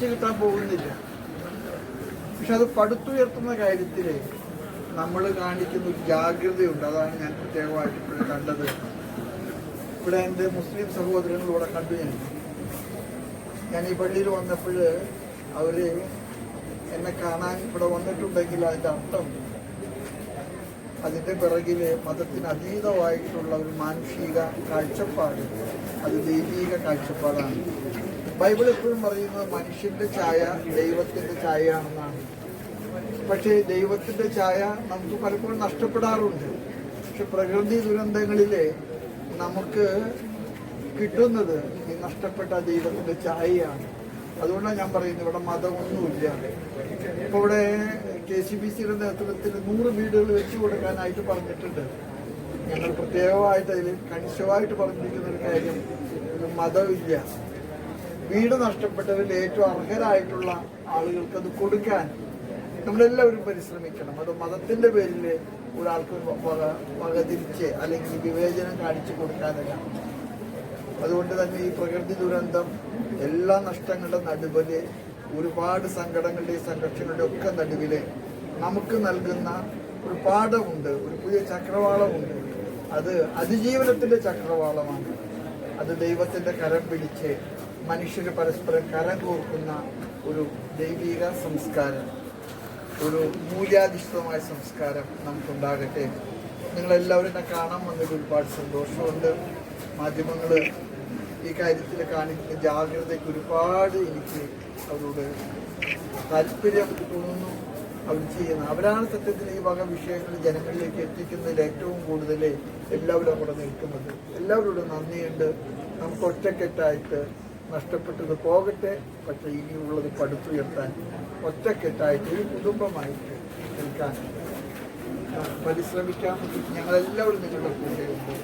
തിരിച്ചു കിട്ടാൻ പോകുന്നില്ല. പക്ഷെ അത് പടുത്തുയർത്തുന്ന കാര്യത്തിൽ നമ്മൾ കാണിക്കുന്ന ജാഗ്രതയുണ്ട്. അതാണ് ഞാൻ പ്രത്യേകമായിട്ട് ഇവിടെ കണ്ടത്. ഇവിടെ എന്റെ മുസ്ലിം സഹോദരങ്ങളിവിടെ കണ്ടു ഞാൻ. ഞാൻ ഈ പള്ളിയിൽ വന്നപ്പോൾ അവർ എന്നെ കാണാൻ ഇവിടെ വന്നിട്ടുണ്ടെങ്കിൽ അതിന്റെ അർത്ഥം അതിന്റെ പിറകിൽ മതത്തിന് അതീതമായിട്ടുള്ള ഒരു മാനുഷിക കാഴ്ചപ്പാട്. അത് ദൈവീക കാഴ്ചപ്പാടാണ്. ബൈബിൾ എപ്പോഴും പറയുന്നത് മനുഷ്യന്റെ ഛായ ദൈവത്തിന്റെ ഛായയാണെന്നാണ്. പക്ഷേ ദൈവത്തിന്റെ ഛായ നമുക്ക് പലപ്പോഴും നഷ്ടപ്പെടാറുണ്ട്. പക്ഷെ പ്രകൃതി ദുരന്തങ്ങളിലെ നമുക്ക് കിട്ടുന്നത് ഈ നഷ്ടപ്പെട്ട ദൈവത്തിന്റെ ഛായയാണ്. അതുകൊണ്ടാണ് ഞാൻ പറയുന്നത് ഇവിടെ മതമൊന്നുമില്ല. ഇപ്പോൾ ഇവിടെ കെ സി ബി സിയുടെ നേതൃത്വത്തിൽ നൂറ് വീടുകൾ വെച്ചു കൊടുക്കാനായിട്ട് പറഞ്ഞിട്ടുണ്ട്. ഞങ്ങൾ പ്രത്യേകമായിട്ട് അതിൽ കണിശമായിട്ട് പറഞ്ഞിരിക്കുന്ന ഒരു കാര്യം മതമില്ല. വീട് നഷ്ടപ്പെട്ടവരിൽ ഏറ്റവും അർഹരായിട്ടുള്ള ആളുകൾക്ക് അത് കൊടുക്കാൻ നമ്മളെല്ലാവരും പരിശ്രമിക്കണം. അത് മതത്തിന്റെ പേരിൽ ഒരാൾക്ക് വക വകതിരിച്ച് അല്ലെങ്കിൽ വിവേചനം കാണിച്ചു കൊടുക്കാനല്ല. അതുകൊണ്ട് തന്നെ ഈ പ്രകൃതി ദുരന്തം എല്ലാ നഷ്ടങ്ങളുടെ നടുവിൽ ഒരുപാട് സങ്കടങ്ങളുടെയും സംഘർഷങ്ങളുടെയും ഒക്കെ നടുവിൽ നമുക്ക് നൽകുന്ന ഒരു പാഠമുണ്ട് ഒരു പുതിയ ചക്രവാളമുണ്ട്. അത് അതിജീവനത്തിന്റെ ചക്രവാളമാണ്. അത് ദൈവത്തിന്റെ കരം പിടിച്ച് മനുഷ്യര് പരസ്പരം കലകോർക്കുന്ന ഒരു ദൈവിക സംസ്കാരം ഒരു മൂല്യാധിഷ്ഠിതമായ സംസ്കാരം നമുക്കുണ്ടാകട്ടെ. നിങ്ങളെല്ലാവരും എന്നെ കാണാൻ വന്നതിൽ ഒരുപാട് സന്തോഷമുണ്ട്. മാധ്യമങ്ങൾ ഈ കാര്യത്തിൽ കാണിക്കുന്ന ജാഗ്രതയ്ക്ക് ഒരുപാട് എനിക്ക് അവരോട് താല്പര്യം തോന്നുന്നു. അവർ ചെയ്യുന്നത് അവരാണ് സത്യത്തിൽ ഈ വക വിഷയങ്ങൾ ജനങ്ങളിലേക്ക് എത്തിക്കുന്നതിൽ ഏറ്റവും കൂടുതൽ എല്ലാവരും അവിടെ നിൽക്കുന്നത്. എല്ലാവരോടും നന്ദിയുണ്ട്. നമുക്ക് ഒറ്റക്കെട്ടായിട്ട് നഷ്ടപ്പെട്ടത് പോകട്ടെ പക്ഷേ ഇനിയുള്ളത് പടുത്തുയർത്താൻ ഒറ്റക്കെട്ടായിട്ട് ഒരു കുടുംബമായിട്ട് നിൽക്കാൻ പരിശ്രമിക്കാം. ഞങ്ങളെല്ലാവരും നിങ്ങളുടെ കൂടെയുണ്ട്.